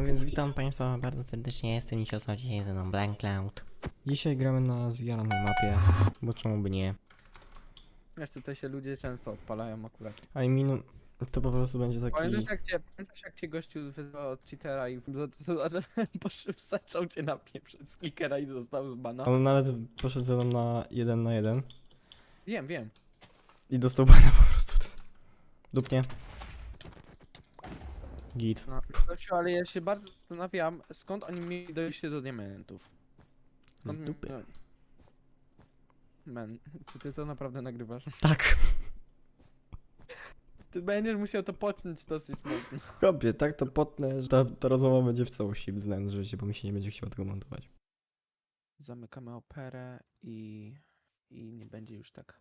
A więc witam Państwa bardzo serdecznie, jestem Nisiosła, dzisiaj ze mną Blank Cloud. Dzisiaj gramy na zjaranej mapie, bo czemu by nie. Jeszcze te się ludzie często odpalają akurat. A i minu... to po prostu będzie taki... Pamiętasz jak cię, pamiętasz jak cię gościu wyzwał od cheatera i poszedł, zaczął cię na przez klikera i został zbanany? On nawet poszedł ze mną na jeden na jeden Wiem, wiem. i dostał bana po prostu wtedy. Dupnie. Git. No, Gościu, ale ja się bardzo zastanawiam, skąd oni mieli dojście do diamentów. Skąd Z mi- dupy. no. Men, czy ty to naprawdę nagrywasz? Tak. Ty będziesz musiał to pociąć dosyć mocno. Kopie, tak to potnę, że ta, ta rozmowa będzie w całości bzdęć życie, bo mi się nie będzie chciało tego montować. Zamykamy operę i... i nie będzie już tak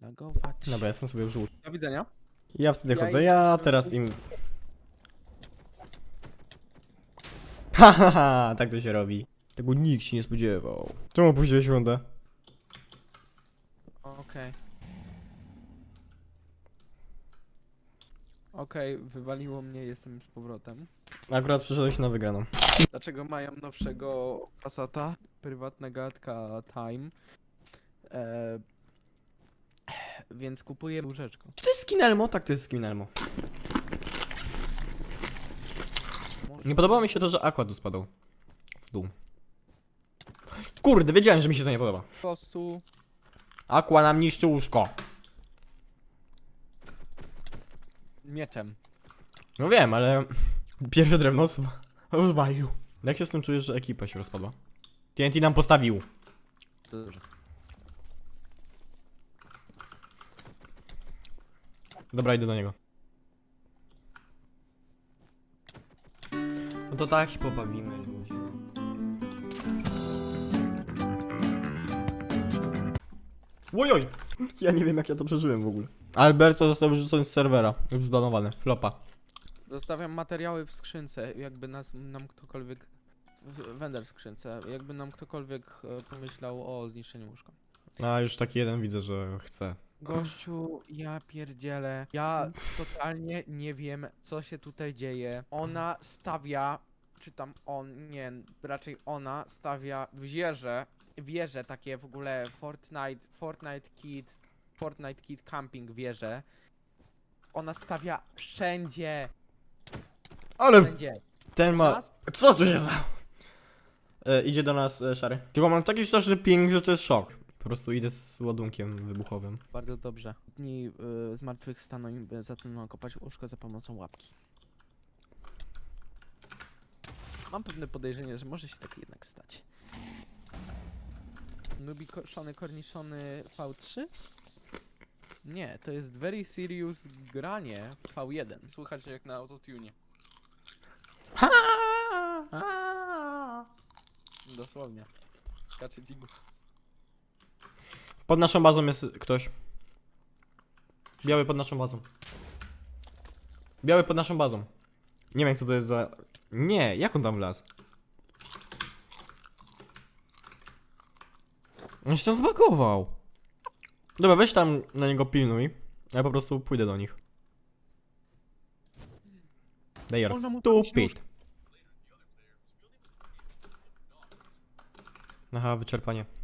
lagować. Dobra, ja sam sobie wrzuł. Do widzenia. Ja wtedy Ja chodzę, ja teraz im... Ha, ha, ha, tak to się robi. Tego nikt się nie spodziewał. Czemu opuściłeś rundę? Okej. Okej, wywaliło mnie, jestem z powrotem. Akurat przyszedłeś na wygraną. Dlaczego mają nowszego Passata? Prywatna gadka Time. E, więc kupuję łóżeczko. Czy to jest skin Elmo? Tak, to jest skin Elmo. Nie podobało mi się to, że Aqua tu spadał. W dół. Kurde, wiedziałem, że mi się to nie podoba. Po prostu Aqua nam niszczy łóżko. mieczem. No wiem, ale pierwsze drewno zwa- rozwalił. Jak się z tym czujesz, że ekipa się rozpadła? TNT nam postawił. Dobrze. Dobra, idę do niego. To tak się pobawimy, ludzie. Ojoj! Ja nie wiem jak ja to przeżyłem w ogóle. Alberto został wyrzucony z serwera. Lub zbanowany. Flopa. Zostawiam materiały w skrzynce, jakby nas, nam ktokolwiek... w- Wender w skrzynce, jakby nam ktokolwiek e, pomyślał o zniszczeniu łóżka. A już taki jeden widzę, że chce. Gościu, ja pierdzielę. Ja totalnie nie wiem, co się tutaj dzieje. Ona stawia, czy tam on, nie, raczej ona stawia wieże, wieże takie w ogóle Fortnite, Fortnite Kid, Fortnite Kid Camping wieże. Ona stawia wszędzie, Ale wszędzie. ten ma... Nas? Co tu się stało? E, idzie do nas e, szary. Tylko mam taki straszny ping, że to jest szok. Po prostu idę z ładunkiem wybuchowym. Bardzo dobrze. Dni y, zmartwychwstaną y, zaczną kopać łóżko za pomocą łapki. Mam pewne podejrzenie, że może się tak jednak stać. Nubi koszony korniszony V3? Nie, to jest very serious granie V1. Słychać jak na autotune. Dosłownie. Skacze głos. Pod naszą bazą jest ktoś. Biały pod naszą bazą. Biały pod naszą bazą. Nie wiem co to jest za... Nie, jak on tam wlazł? On się tam zbagował. Dobra, weź tam na niego pilnuj. Ja po prostu pójdę do nich. They are Można mu podnieść stupid. Aha, wyczerpanie.